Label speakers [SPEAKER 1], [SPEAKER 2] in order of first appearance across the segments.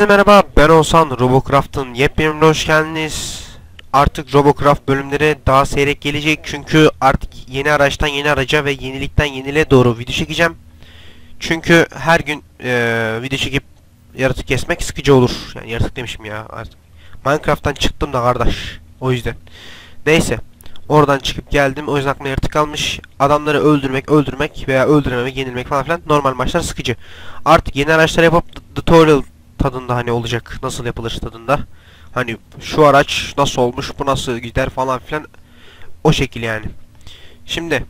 [SPEAKER 1] Herkese merhaba ben Oğuzhan Robocraft'ın yepyeni bölümüne hoş geldiniz. Artık Robocraft bölümleri daha seyrek gelecek çünkü artık yeni araçtan yeni araca ve yenilikten yeniliğe doğru video çekeceğim. Çünkü her gün eee, video çekip yaratık kesmek sıkıcı olur. Yani yaratık demişim ya artık. Minecraft'tan çıktım da kardeş. O yüzden. Neyse. Oradan çıkıp geldim. O yüzden aklıma yaratık kalmış. Adamları öldürmek, öldürmek veya öldürememek, yenilmek falan filan normal maçlar sıkıcı. Artık yeni araçlar yapıp tutorial tadında hani olacak. Nasıl yapılır tadında. Hani şu araç nasıl olmuş, bu nasıl gider falan filan. O şekil yani. Şimdi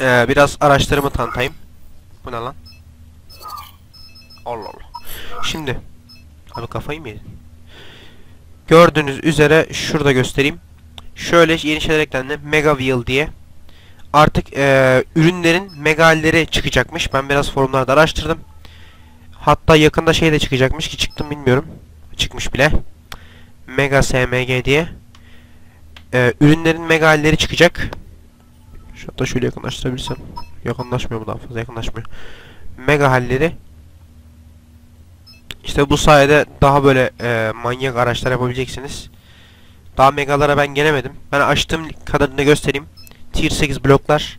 [SPEAKER 1] eee, biraz araçlarımı tanıtayım. Bu ne lan? Allah Allah. Şimdi abi kafayı mı yedin? Gördüğünüz üzere şurada göstereyim. Şöyle yeni şeyler eklendi. Mega Wheel diye. Artık eee, ürünlerin mega halleri çıkacakmış. Ben biraz forumlarda araştırdım. Hatta yakında şey de çıkacakmış ki çıktım bilmiyorum. Çıkmış bile. Mega SMG diye. Ee, ürünlerin mega halleri çıkacak. Hatta şöyle yakınlaştırabilirsem. Yakınlaşmıyor mu daha fazla yakınlaşmıyor. Mega halleri. İşte bu sayede daha böyle e, manyak araçlar yapabileceksiniz. Daha megalara ben gelemedim. Ben açtığım kadarını göstereyim. Tier 8 bloklar.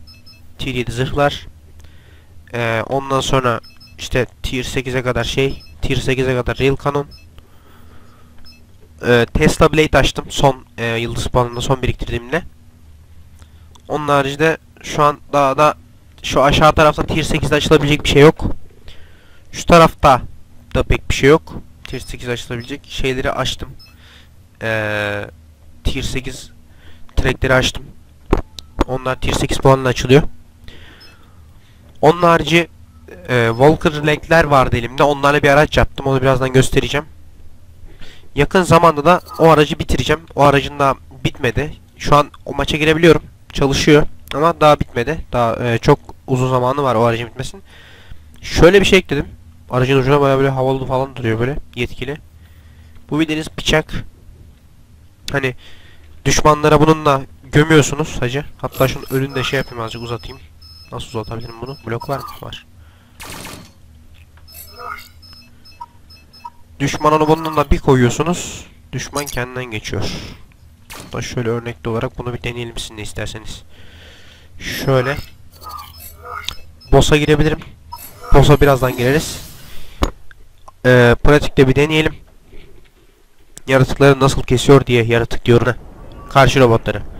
[SPEAKER 1] Tier 7 zırhlar. Ee, ondan sonra işte Tier 8'e kadar şey, Tier 8'e kadar Rail Cannon. Ee, Tesla Blade açtım son e, yıldız puanında son biriktirdiğimle. Onun haricinde şu an daha da şu aşağı tarafta Tier 8'de açılabilecek bir şey yok. Şu tarafta da pek bir şey yok. Tier 8 açılabilecek şeyleri açtım. Ee, Tier 8 trackleri açtım. Onlar Tier 8 puanla açılıyor. Onun harici e, Walker Leg'ler vardı elimde. Onlarla bir araç yaptım. Onu birazdan göstereceğim. Yakın zamanda da o aracı bitireceğim. O aracın da bitmedi. Şu an o maça girebiliyorum. Çalışıyor. Ama daha bitmedi. Daha e, çok uzun zamanı var o aracın bitmesinin. Şöyle bir şey ekledim. Aracın ucuna bayağı böyle havalı falan duruyor böyle. Yetkili. Bu bildiğiniz bıçak. Hani düşmanlara bununla gömüyorsunuz hacı. Hatta şunun önünde şey yapayım azıcık uzatayım. Nasıl uzatabilirim bunu? Blok var mı? Var. Düşman onu bununla bir koyuyorsunuz. Düşman kendinden geçiyor. Da şöyle örnekli olarak bunu bir deneyelim sizin de isterseniz. Şöyle. Boss'a girebilirim. Boss'a birazdan gireriz. Ee, pratikte bir deneyelim. Yaratıkları nasıl kesiyor diye yaratık diyor? Karşı robotları.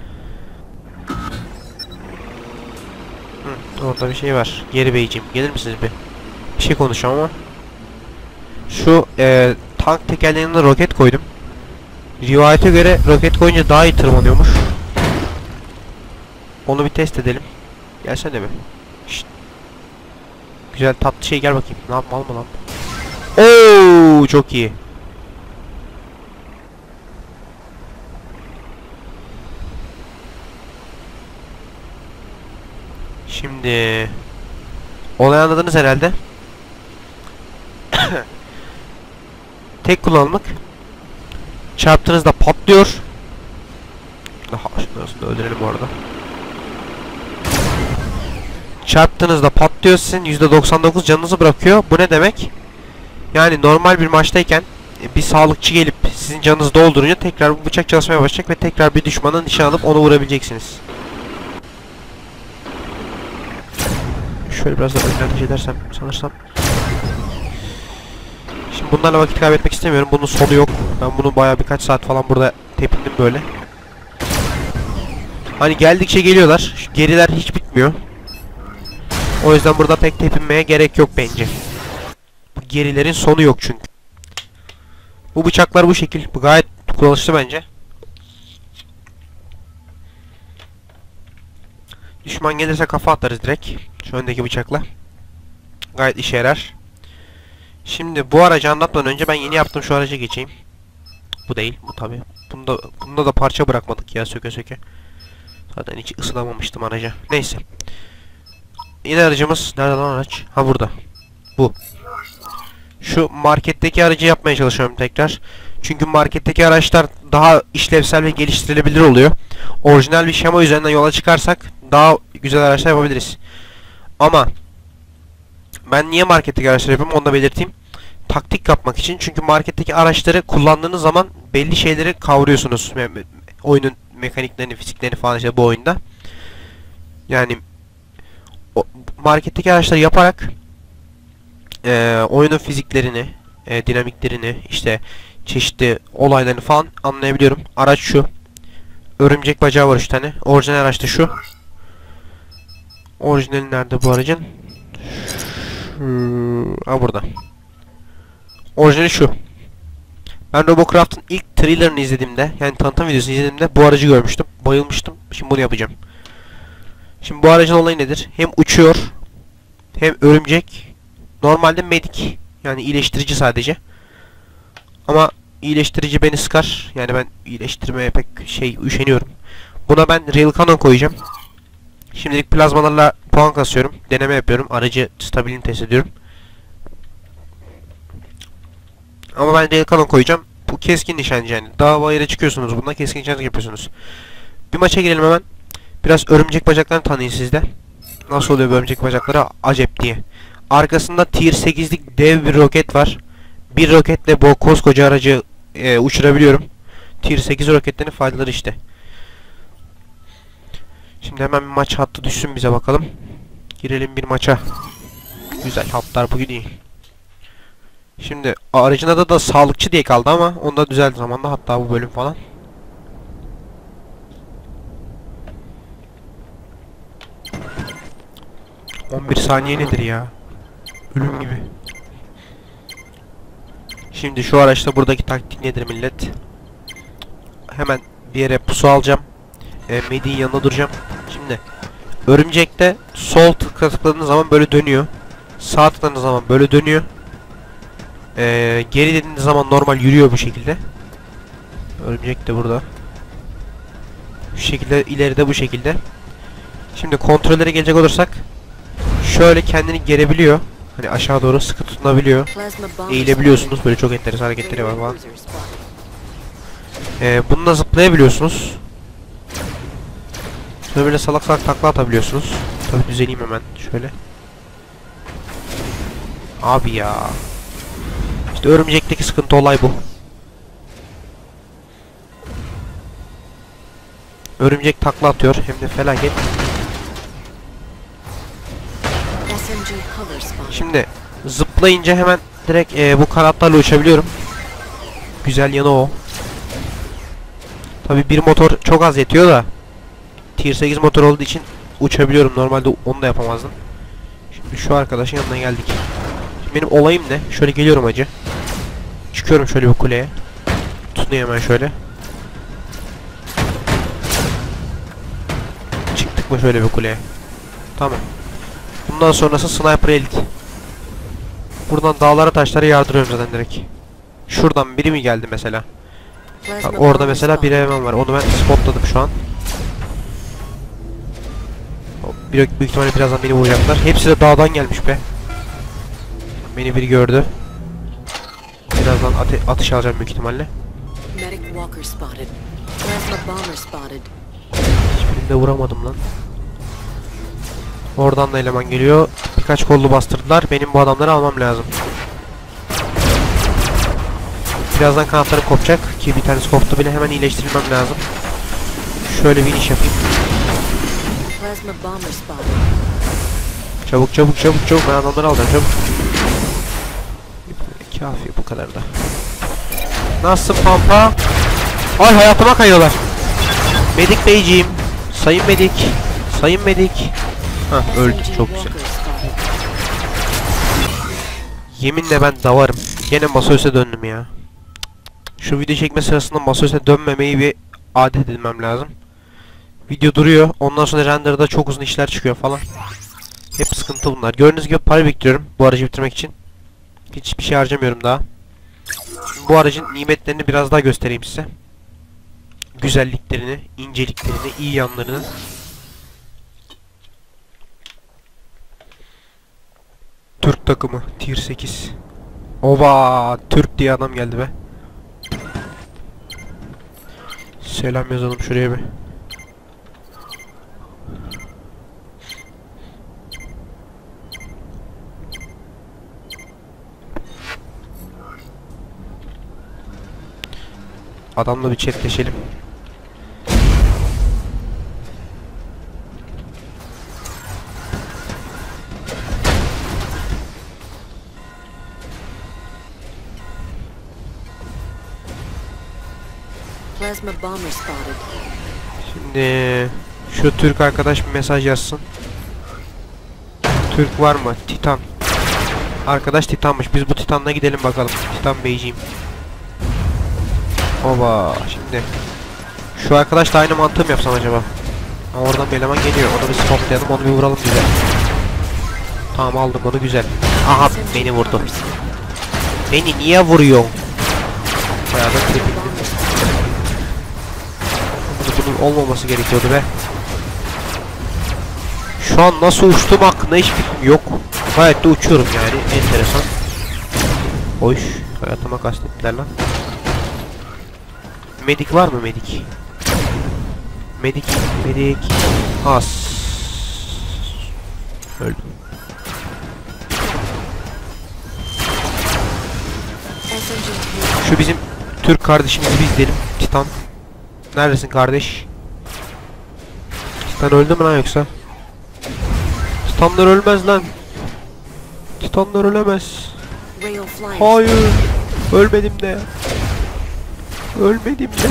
[SPEAKER 1] Orada bir şey var. Geri beyciğim. Gelir misiniz bir? Bir şey konuşacağım ama. Şu e, tank tekerleğine roket koydum. Rivayete göre roket koyunca daha iyi tırmanıyormuş. Onu bir test edelim. Gelsene bir. Şşt. Güzel tatlı şey gel bakayım. Ne yapma alma lan. Oo çok iyi. Şimdi olayı anladınız herhalde. Tek kullanımlık. Çarptığınızda patlıyor. Daha şunu öldürelim bu arada. Çarptığınızda patlıyor sizin %99 canınızı bırakıyor. Bu ne demek? Yani normal bir maçtayken e, bir sağlıkçı gelip sizin canınızı doldurunca tekrar bu bıçak çalışmaya başlayacak ve tekrar bir düşmanın nişan alıp onu vurabileceksiniz. Şöyle biraz da önden edersem sanırsam. Şimdi bunlarla vakit kaybetmek istemiyorum. Bunun sonu yok. Ben bunu bayağı birkaç saat falan burada tepindim böyle. Hani geldikçe geliyorlar. Şu geriler hiç bitmiyor. O yüzden burada pek tepinmeye gerek yok bence. Bu gerilerin sonu yok çünkü. Bu bıçaklar bu şekil. Bu gayet kullanışlı bence. Düşman gelirse kafa atarız direkt. Şu öndeki bıçakla. Gayet işe yarar. Şimdi bu aracı anlatmadan önce ben yeni yaptığım şu araca geçeyim. Bu değil, bu tabi. Bunda, bunda da parça bırakmadık ya söke söke. Zaten hiç ısınamamıştım araca. Neyse. Yeni aracımız, nerede lan araç? Ha burada. Bu. Şu marketteki aracı yapmaya çalışıyorum tekrar. Çünkü marketteki araçlar daha işlevsel ve geliştirilebilir oluyor. Orijinal bir şema üzerinden yola çıkarsak daha güzel araçlar yapabiliriz. Ama ben niye marketteki araçlar yapıyorum onu da belirteyim. taktik yapmak için. Çünkü marketteki araçları kullandığınız zaman belli şeyleri kavruyorsunuz. Oyunun mekaniklerini, fiziklerini falan işte bu oyunda. Yani o, marketteki araçları yaparak e, oyunun fiziklerini, e, dinamiklerini, işte çeşitli olaylarını falan anlayabiliyorum. Araç şu. Örümcek bacağı var 3 tane. Orijinal araç da şu. Orijinali nerede bu aracın? Şu... Ha burada. Orijinali şu. Ben Robocraft'ın ilk trailerını izlediğimde, yani tanıtım videosunu izlediğimde bu aracı görmüştüm. Bayılmıştım. Şimdi bunu yapacağım. Şimdi bu aracın olayı nedir? Hem uçuyor, hem örümcek. Normalde medik, yani iyileştirici sadece. Ama iyileştirici beni sıkar. Yani ben iyileştirmeye pek şey üşeniyorum. Buna ben Real Cannon koyacağım. Şimdilik plazmalarla puan kasıyorum. Deneme yapıyorum. Aracı stabilini test ediyorum. Ama ben Real Cannon koyacağım. Bu keskin nişancı yani. Dağ bayıra çıkıyorsunuz. Bunda keskin nişancı yapıyorsunuz. Bir maça girelim hemen. Biraz örümcek bacaklarını tanıyın sizde. Nasıl oluyor örümcek bacakları? Acep diye. Arkasında tier 8'lik dev bir roket var. Bir roketle bu koskoca aracı e, uçurabiliyorum. Tier 8 roketlerin faydaları işte. Şimdi hemen bir maç hattı düşsün bize bakalım. Girelim bir maça. Güzel hatlar bugün iyi. Şimdi aracın adı da sağlıkçı diye kaldı ama onu da düzeldi zamanda hatta bu bölüm falan. ...11 saniye nedir ya? Ölüm gibi. Şimdi şu araçta buradaki taktik nedir millet? Hemen bir yere pusu alacağım. E, Medi'nin yanına duracağım. Şimdi örümcekte sol tık- tıkladığınız zaman böyle dönüyor. Sağ tıkladığınız zaman böyle dönüyor. E, geri dediğiniz zaman normal yürüyor bu şekilde. Örümcek de burada. Bu şekilde ileride bu şekilde. Şimdi kontrollere gelecek olursak şöyle kendini gerebiliyor. Hani aşağı doğru sıkı tutunabiliyor. Eğilebiliyorsunuz. Böyle çok enteresan hareketleri var falan. Ee, bununla zıplayabiliyorsunuz. Şöyle böyle salak salak takla atabiliyorsunuz. Tabi düzeleyim hemen şöyle. Abi ya. İşte örümcekteki sıkıntı olay bu. Örümcek takla atıyor hem de felaket. Şimdi zıplayınca hemen direkt e, bu kanatlarla uçabiliyorum. Güzel yanı o. Tabi bir motor çok az yetiyor da Tier 8 motor olduğu için uçabiliyorum. Normalde onu da yapamazdım. Şimdi şu arkadaşın yanına geldik. Şimdi benim olayım ne? Şöyle geliyorum acı. Çıkıyorum şöyle bir kuleye. Tutunuyor hemen şöyle. Çıktık mı şöyle bir kuleye? Tamam. Bundan sonrası Sniper Elite. Buradan dağlara taşlara yardırıyorum zaten direkt. Şuradan biri mi geldi mesela? Bak orada mesela bir hemen var. Onu ben spotladım şu an. Bir, büyük ihtimalle birazdan beni vuracaklar. Hepsi de dağdan gelmiş be. Beni biri gördü. Birazdan ate atış alacağım büyük ihtimalle.
[SPEAKER 2] Medic Walker spotted. Plasma bomber spotted.
[SPEAKER 1] Hiçbirini de vuramadım lan. Oradan da eleman geliyor. Birkaç kollu bastırdılar. Benim bu adamları almam lazım. Birazdan kanatları kopacak ki bir tanesi koptu bile hemen iyileştirilmem lazım. Şöyle bir iş yapayım.
[SPEAKER 2] Plasma bomber spotted.
[SPEAKER 1] Çabuk çabuk çabuk çabuk ben adamları alacağım çabuk. Kafi bu kadar da. Nasıl pampa? Ay hayatıma kayıyorlar. Medik beyciğim. Sayın medik. Sayın medik. Hah öldü çok güzel. Yeminle ben davarım. Gene masaüstüne döndüm ya. Şu video çekme sırasında masaüstüne dönmemeyi bir adet edinmem lazım. Video duruyor. Ondan sonra renderda çok uzun işler çıkıyor falan. Hep sıkıntı bunlar. Gördüğünüz gibi para biriktiriyorum bu aracı bitirmek için. Hiçbir şey harcamıyorum daha. Şimdi bu aracın nimetlerini biraz daha göstereyim size. Güzelliklerini, inceliklerini, iyi yanlarını. Türk takımı tier 8. Oba Türk diye adam geldi be. Selam yazalım şuraya bir. Adamla bir chatleşelim.
[SPEAKER 2] Plasma bomber spotted.
[SPEAKER 1] Şimdi şu Türk arkadaş bir mesaj yazsın. Türk var mı? Titan. Arkadaş Titan'mış. Biz bu Titan'la gidelim bakalım. Titan Beyciğim. Oba şimdi. Şu arkadaş da aynı mantığı mı yapsam acaba? Ha, oradan bir eleman geliyor. Onu bir spotlayalım. Onu bir vuralım güzel. Tamam aldım onu güzel. Aha beni vurdu. Beni niye vuruyorsun? Bayağı da trip indim. Bunun olmaması gerekiyordu be. Şu an nasıl uçtuğum hakkında hiç fikrim yok. Gayet de uçuyorum yani. Enteresan. Hoş. Hayatıma kastettiler lan. Medik var mı medik? Medik, medik. Has. Öldüm. Şu bizim Türk kardeşimizi bir izleyelim. Titan. Neredesin kardeş? Titan öldü mü lan yoksa? Titanlar ölmez lan. Titanlar ölemez. Hayır. Ölmedim de. Ölmedim de.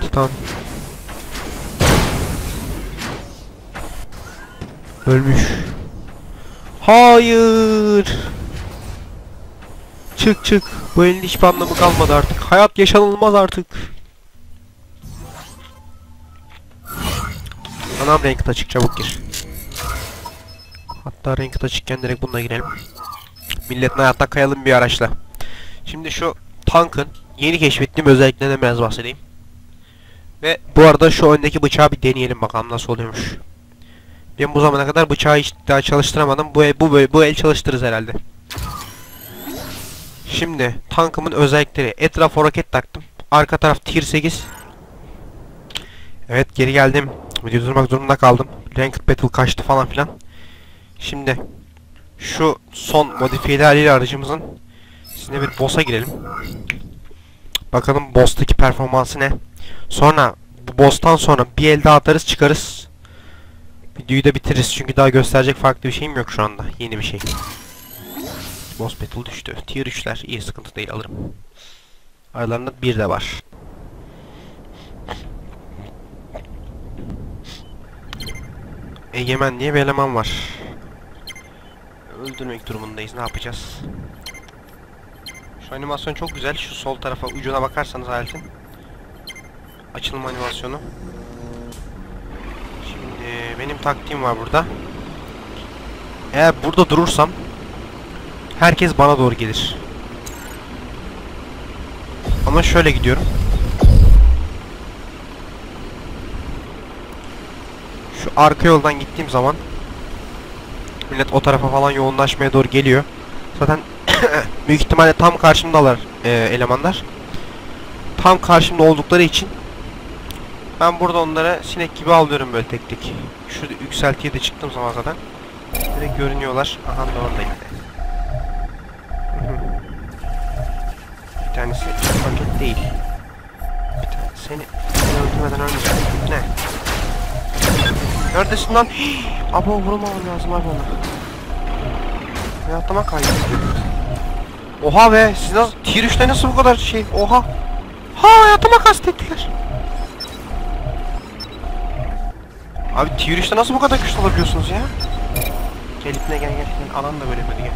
[SPEAKER 1] Titan. Ölmüş. Hayır. Çık çık. Bu elin hiçbir anlamı kalmadı artık. Hayat yaşanılmaz artık. Anam renk açık çabuk gir. Hatta renk açıkken direkt bununla girelim. Milletin hayatta kayalım bir araçla. Şimdi şu tankın yeni keşfettiğim özelliklerinden biraz bahsedeyim. Ve bu arada şu öndeki bıçağı bir deneyelim bakalım nasıl oluyormuş. Ben bu zamana kadar bıçağı hiç daha çalıştıramadım. Bu el, bu, bu, el çalıştırırız herhalde. Şimdi tankımın özellikleri. Etrafa roket taktım. Arka taraf tier 8. Evet geri geldim. Video durmak zorunda kaldım. Ranked Battle kaçtı falan filan. Şimdi şu son modifiyeli haliyle aracımızın sizinle bir boss'a girelim. Bakalım boss'taki performansı ne. Sonra bu boss'tan sonra bir el daha atarız çıkarız. Videoyu da bitiririz çünkü daha gösterecek farklı bir şeyim yok şu anda. Yeni bir şey. Boss battle düştü. Tier 3'ler iyi sıkıntı değil alırım. Aralarında bir de var. Egemen diye bir eleman var. Öldürmek durumundayız. Ne yapacağız? Şu animasyon çok güzel. Şu sol tarafa ucuna bakarsanız aletin. Açılma animasyonu. Şimdi benim taktiğim var burada. Eğer burada durursam herkes bana doğru gelir. Ama şöyle gidiyorum. Şu arka yoldan gittiğim zaman millet o tarafa falan yoğunlaşmaya doğru geliyor. Zaten büyük ihtimalle tam karşımdalar e, elemanlar. Tam karşımda oldukları için ben burada onlara sinek gibi avlıyorum böyle tek tek. Şurada yükseltiye de çıktığım zaman zaten direkt görünüyorlar. Aha da orada işte. Bir tanesi paket değil. Bir tane seni, seni öldürmeden ölmeyeceğim. Ne? Neredesin lan? Abo vurmamam lazım abi ona. Hayatıma kaydı. Oha be siz nasıl tier 3'te nasıl bu kadar şey oha. Ha hayatıma kastettiler. Abi tier 3'te nasıl bu kadar güçlü olabiliyorsunuz ya? Gel ipine gel gel gel alan da böyle hadi gel.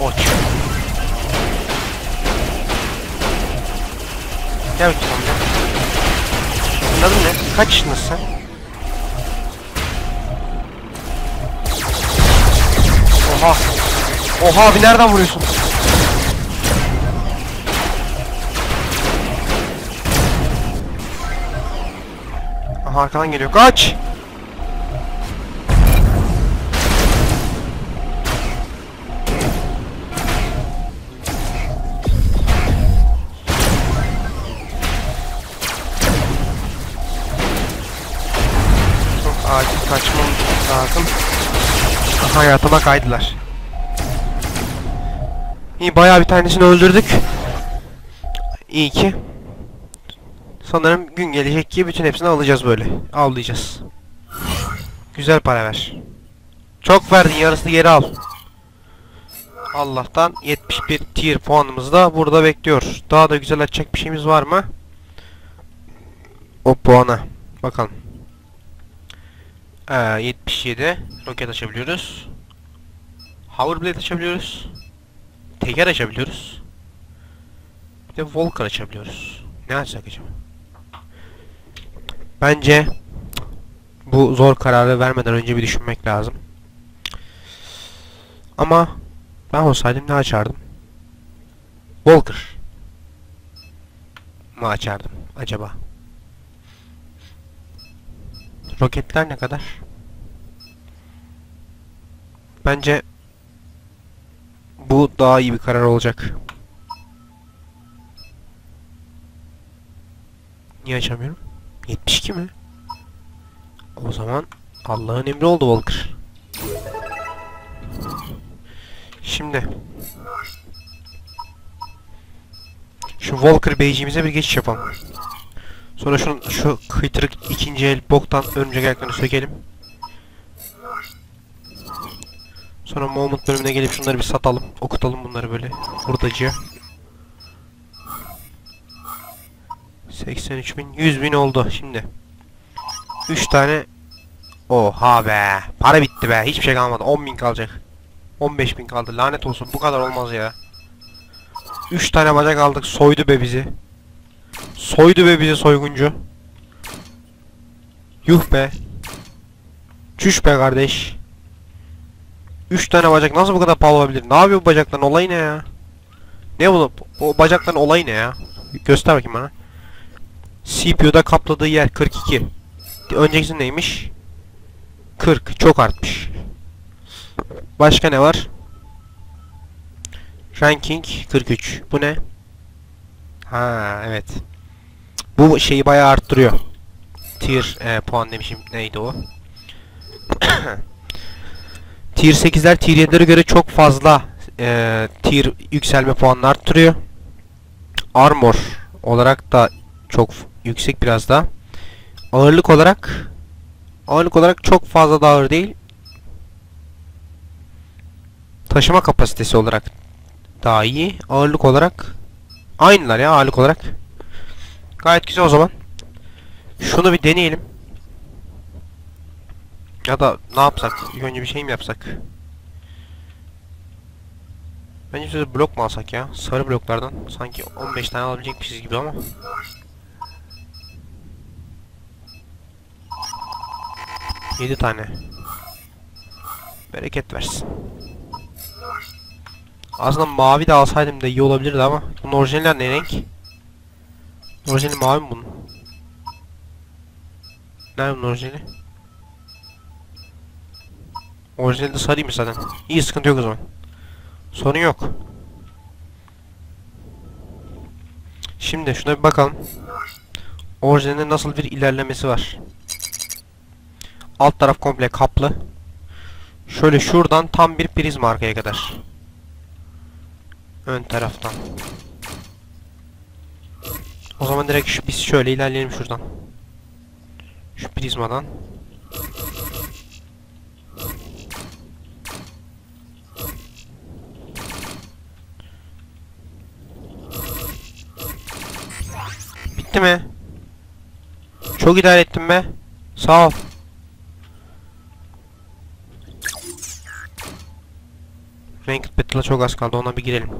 [SPEAKER 1] Oç. Gel bakayım amca. Adın ne? Kaç yaşındasın sen? Oha. Oha abi nereden vuruyorsun? Aha arkadan geliyor. Kaç! Acil kaçmam lazım. Hayatıma kaydılar. İyi bayağı bir tanesini öldürdük. İyi ki. Sanırım gün gelecek ki bütün hepsini alacağız böyle. Avlayacağız. Güzel para ver. Çok verdin yarısını geri al. Allah'tan 71 tier puanımız da burada bekliyor. Daha da güzel açacak bir şeyimiz var mı? O puana. Bakalım. Ee, 77 roket açabiliyoruz. Hoverblade açabiliyoruz. Teker açabiliyoruz. Bir de Volker açabiliyoruz. Ne açsak acaba? Bence bu zor kararı vermeden önce bir düşünmek lazım. Ama ben olsaydım ne açardım? Walker mı açardım acaba? Roketler ne kadar? Bence bu daha iyi bir karar olacak. Niye açamıyorum? 72 mi? O zaman Allah'ın emri oldu Walker. Şimdi şu Walker Beyciğimize bir geçiş yapalım. Sonra şunun şu kıytırık ikinci el boktan örümcek ayaklarını sökelim. Sonra Moment bölümüne gelip şunları bir satalım. Okutalım bunları böyle hurdacıya. 83 bin, 100 bin oldu şimdi. 3 tane Oha be. Para bitti be. Hiçbir şey kalmadı. 10 bin kalacak. 15 bin kaldı. Lanet olsun. Bu kadar olmaz ya. 3 tane bacak aldık. Soydu be bizi. Soydu be bizi soyguncu. Yuh be. Çüş be kardeş. 3 tane bacak nasıl bu kadar pahalı olabilir? Ne yapıyor bu bacakların olayı ne ya? Ne bu? O bacakların olayı ne ya? Göster bakayım bana. CPU'da kapladığı yer 42. Öncekisi neymiş? 40. Çok artmış. Başka ne var? Ranking 43. Bu ne? Ha evet. Bu şeyi bayağı arttırıyor. Tier e, puan demişim. Neydi o? tier 8'ler tier 7'lere göre çok fazla e, tier yükselme puanını arttırıyor. Armor olarak da çok yüksek biraz daha. Ağırlık olarak ağırlık olarak çok fazla da ağır değil. Taşıma kapasitesi olarak daha iyi. Ağırlık olarak aynılar ya ağırlık olarak. Gayet güzel o zaman. Şunu bir deneyelim. Ya da ne yapsak? İlk önce bir şey mi yapsak? Bence şöyle blok mu alsak ya? Sarı bloklardan. Sanki 15 tane alabilecekmişiz gibi ama. Yedi tane. Bereket versin. Aslında mavi de alsaydım da iyi olabilirdi ama. Bunun orijinali ne renk? Orijinali mavi mi bunun? Nerede bunun orijinali? Orijinali de sarıymış zaten. İyi sıkıntı yok o zaman. Sorun yok. Şimdi şuna bir bakalım. Orijinalinde nasıl bir ilerlemesi var. Alt taraf komple kaplı. Şöyle şuradan tam bir prizma arkaya kadar. Ön taraftan. O zaman direkt şu, biz şöyle ilerleyelim şuradan. Şu prizmadan. Bitti mi? Çok idare ettim be. Sağ ol. Ranked Battle'a çok az kaldı. Ona bir girelim.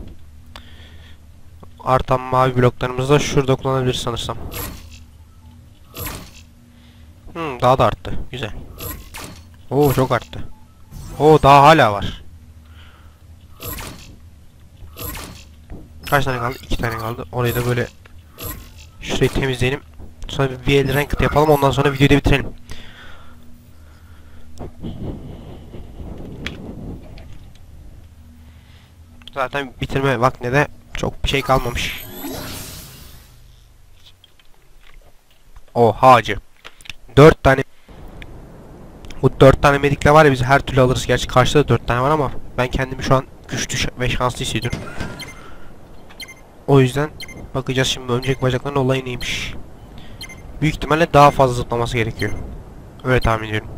[SPEAKER 1] Artan mavi bloklarımızı da şurada kullanabiliriz sanırsam. Hmm, daha da arttı. Güzel. Oo çok arttı. Oo daha hala var. Kaç tane kaldı? İki tane kaldı. Orayı da böyle şurayı temizleyelim. Sonra bir, el ranked yapalım. Ondan sonra videoyu da bitirelim. Zaten bitirme vaktine de çok bir şey kalmamış. O hacı. 4 tane Bu 4 tane medikle var ya biz her türlü alırız. Gerçi karşıda da 4 tane var ama ben kendimi şu an güçlü ve şanslı hissediyorum. O yüzden bakacağız şimdi önceki bacakların olayı neymiş. Büyük ihtimalle daha fazla zıplaması gerekiyor. Öyle tahmin ediyorum.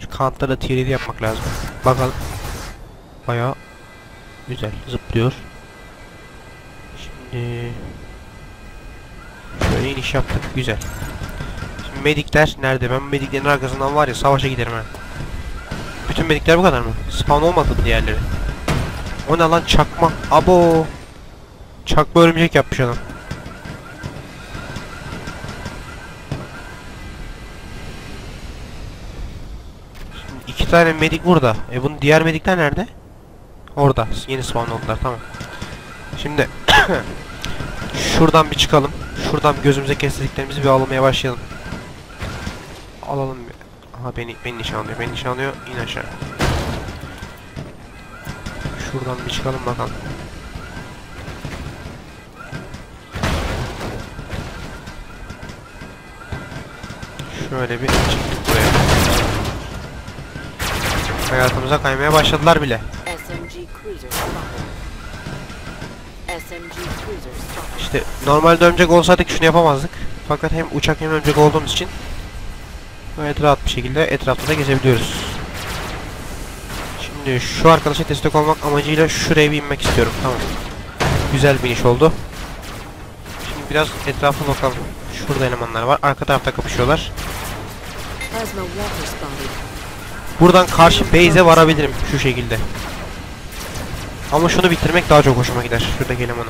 [SPEAKER 1] Şu kanatlara tier 7 yapmak lazım. Bakalım. Bayağı güzel zıplıyor. Şimdi şöyle iniş yaptık. Güzel. Şimdi medikler nerede? Ben mediklerin arkasından var ya savaşa giderim ha. Bütün medikler bu kadar mı? Spawn olmadı mı diğerleri? O ne lan çakma? Abo. Çakma örümcek yapmış adam. Şimdi tane medik burada. E bunun diğer medikler nerede? Orada. Yeni spawn oldular tamam. Şimdi şuradan bir çıkalım. Şuradan gözümüze kestirdiklerimizi bir almaya başlayalım. Alalım bir. Aha beni beni nişanlıyor. Beni nişanlıyor. İn aşağı. Şuradan bir çıkalım bakalım. Şöyle bir çıktık buraya. Hayatımıza kaymaya başladılar bile.
[SPEAKER 2] SMG cruiser spotted. SMG cruiser spotted.
[SPEAKER 1] İşte normalde örümcek olsaydık şunu yapamazdık. Fakat hem uçak hem örümcek olduğumuz için gayet rahat bir şekilde etrafta da gezebiliyoruz. Şimdi şu arkadaşa destek olmak amacıyla şuraya bir inmek istiyorum. Tamam. Güzel bir iniş oldu. Şimdi biraz etrafa bakalım. Şurada elemanlar var. Arka tarafta kapışıyorlar. Buradan karşı base'e varabilirim şu şekilde. Ama şunu bitirmek daha çok hoşuma gider. Şuradaki elemanı.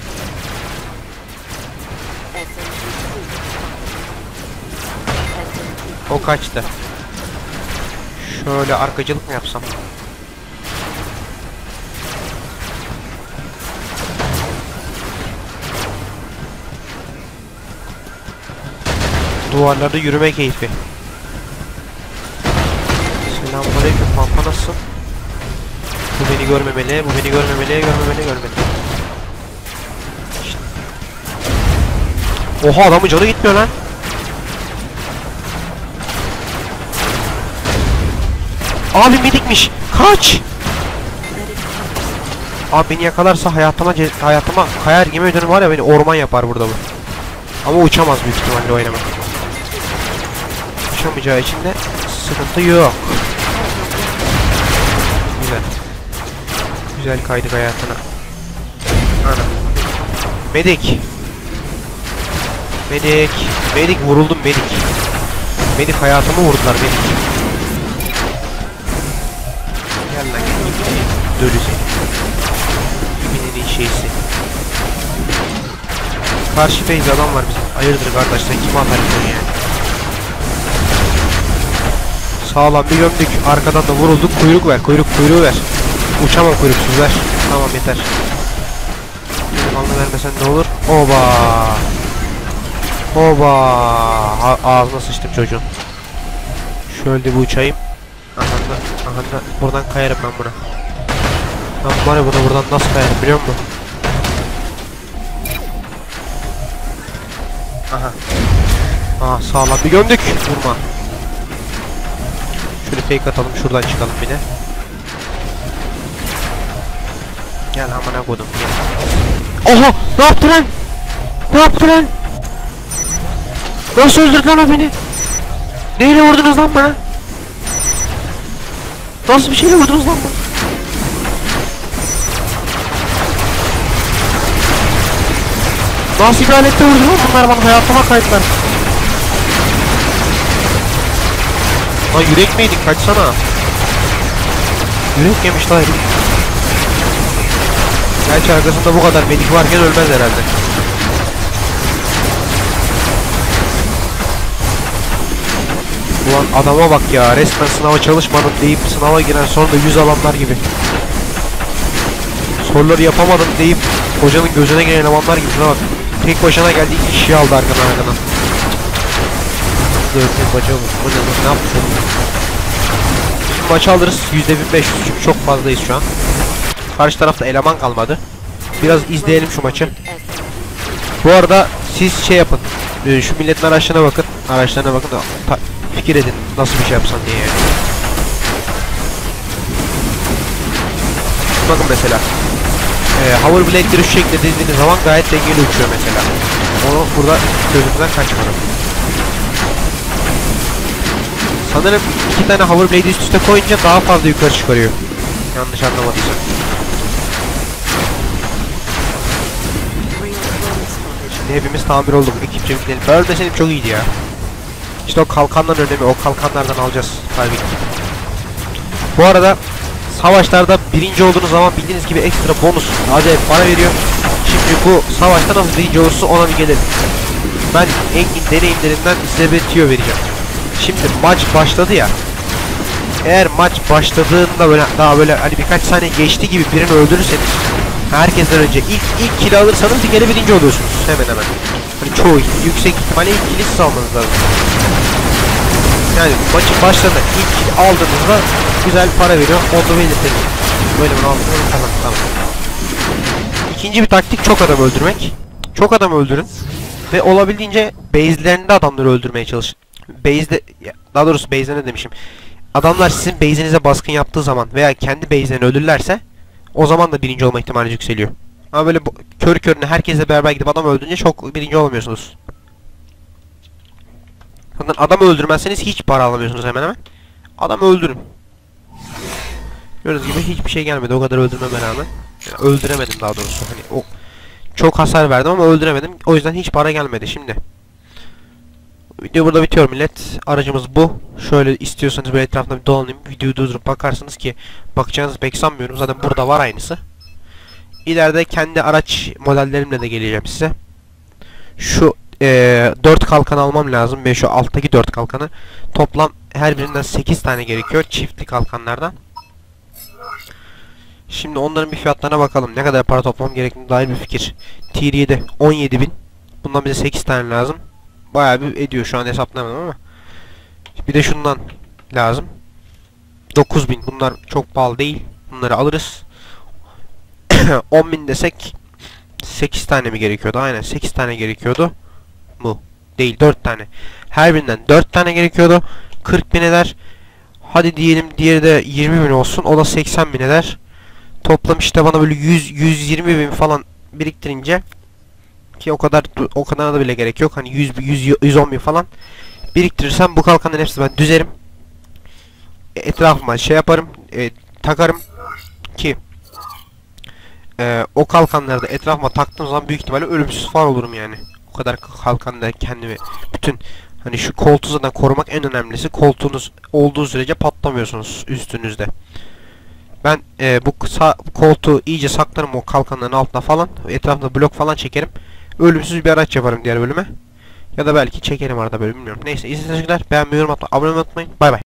[SPEAKER 1] O kaçtı. Şöyle arkacılık mı yapsam? Duvarlarda yürüme keyfi. Selamünaleyküm pampa nasılsın? Bu beni görmemeli, bu beni görmemeli, görmemeli, görmemeli. Oha adamın canı gitmiyor lan. Abi medikmiş. Kaç. Abi beni yakalarsa hayatıma hayatıma kayar yemin ediyorum var ya beni orman yapar burada bu. Ama uçamaz büyük ihtimalle o eleman. Uçamayacağı için de sıkıntı yok. Güzel kaydık hayatına. Ana. Medik. Medik. Medik vuruldum medik. Medik hayatımı vurdular medik. Gel lan gel. Dölü seni. Kiminin şeysi. Karşı base adam var bizim. Hayırdır kardeş sen kime atar yani? Sağlam bir gömdük. Arkadan da vurulduk. Kuyruk ver. Kuyruk kuyruğu ver. Uçamam kuyruksuz ver. Tamam yeter. Alnı vermesen ne olur? Oba. Oba. A ağzına sıçtım çocuğun. Şöyle bir uçayım. Aha da, aha da buradan kayarım ben buna. Ben var ya buna buradan nasıl kayarım biliyor musun? Aha. Aa sağlam bir gömdük. Vurma. Şöyle fake atalım şuradan çıkalım bir Gel amına kodum gel. Oha! Ne yaptı lan? Ne yaptı lan? Nasıl öldürdü lan o beni? Neyle vurdunuz lan bana? Nasıl bir şeyle vurdunuz lan bana? Nasıl bir alette vurdu lan bunlar bana hayatıma kaydılar. Lan yürek miydik kaçsana. Yürek yemiş lan herif. Gerçi arkasında bu kadar medik varken ölmez herhalde. Ulan adama bak ya resmen sınava çalışmadım deyip sınava giren sonra da 100 alanlar gibi. Soruları yapamadım deyip hocanın gözüne gelen elemanlar gibi şuna bak. Tek başına geldi iki kişiyi aldı arkadan arkadan. Tek başına vur. Bu ne ne yapmış oğlum? Şimdi maçı alırız %1500 çünkü çok fazlayız şu an. Karşı tarafta eleman kalmadı. Biraz izleyelim şu maçı. Bu arada siz şey yapın. e, Şu milletin araçlarına bakın. Araçlarına bakın. da fikir edin nasıl bir şey yapsan diye yani. Bakın mesela. E, Hoverblade'leri şu şekilde dizdiğiniz zaman gayet dengeli uçuyor mesela. Onu burada gözümden kaçmadı. Sanırım iki tane Hoverblade'i üst üste koyunca daha fazla yukarı çıkarıyor. Yanlış anlamadıysam. Şimdi hepimiz tamir olduk. Ekipçe gidelim. Ölmeseydim çok iyiydi ya. İşte o kalkanların önemi. O kalkanlardan alacağız tabii ki. Bu arada savaşlarda birinci olduğunuz zaman bildiğiniz gibi ekstra bonus acayip para veriyor. Şimdi bu savaşta nasıl birinci olursa ona bir gelelim. Ben Engin deneyimlerinden size bir tüyo vereceğim. Şimdi maç başladı ya. Eğer maç başladığında böyle daha böyle hani birkaç saniye geçti gibi birini öldürürseniz herkesten önce ilk ilk kill alırsanız kere birinci oluyorsunuz hemen hemen. Hani çoğu yüksek ihtimalle ilk kill'i siz almanız lazım. Yani maçın başlarında ilk kill aldığınızda güzel para veriyor. Onu belirtelim. Böyle bunu aldığınızda tamam tamam. İkinci bir taktik çok adam öldürmek. Çok adam öldürün. Ve olabildiğince base'lerinde adamları öldürmeye çalışın. Base'de, daha doğrusu base'lerinde demişim. Adamlar sizin base'inize baskın yaptığı zaman veya kendi base'lerini ölürlerse o zaman da birinci olma ihtimali yükseliyor. Ama böyle kör körüne herkesle beraber gidip adam öldürünce çok birinci olamıyorsunuz. Zaten adam öldürmezseniz hiç para alamıyorsunuz hemen hemen. Adam öldürün. Gördüğünüz gibi hiçbir şey gelmedi o kadar öldürmeme rağmen. Yani öldüremedim daha doğrusu. Hani o çok hasar verdim ama öldüremedim. O yüzden hiç para gelmedi şimdi. Video burada bitiyor millet. Aracımız bu. Şöyle istiyorsanız böyle etrafında bir dolanayım. Videoyu durdurup bakarsınız ki bakacağınızı pek sanmıyorum. Zaten burada var aynısı. İleride kendi araç modellerimle de geleceğim size. Şu eee 4 kalkan almam lazım ve şu alttaki 4 kalkanı toplam her birinden 8 tane gerekiyor çiftli kalkanlardan. Şimdi onların bir fiyatlarına bakalım. Ne kadar para toplam gerektiğine dair bir fikir. Tier 7 17.000. Bundan bize 8 tane lazım. Bayağı bir ediyor şu an hesaplamadım ama. Bir de şundan lazım. 9000. Bunlar çok pahalı değil. Bunları alırız. 10.000 desek 8 tane mi gerekiyordu? Aynen 8 tane gerekiyordu. Bu. Değil 4 tane. Her birinden 4 tane gerekiyordu. 40 bin eder. Hadi diyelim diğeri de 20 bin olsun. O da 80 bin eder. Toplam işte bana böyle 100 120 bin falan biriktirince ki o kadar o kadar da bile gerek yok. Hani 100 100 110 bin falan biriktirirsem bu kalkanların hepsini ben düzerim. E, Etrafıma şey yaparım, e, takarım ki e, o kalkanları da etrafıma taktığım zaman büyük ihtimalle ölümsüz falan olurum yani. O kadar kalkanla kendimi bütün hani şu koltuğu zaten korumak en önemlisi. Koltuğunuz olduğu sürece patlamıyorsunuz üstünüzde. Ben e, bu kısa koltuğu iyice saklarım o kalkanların altına falan. Etrafında blok falan çekerim. Ölümsüz bir araç yaparım diğer bölüme. Ya da belki çekerim arada böyle bilmiyorum. Neyse izlediğiniz için teşekkürler. Beğenmeyi, yorum atmayı, abone olmayı unutmayın. Bay bay.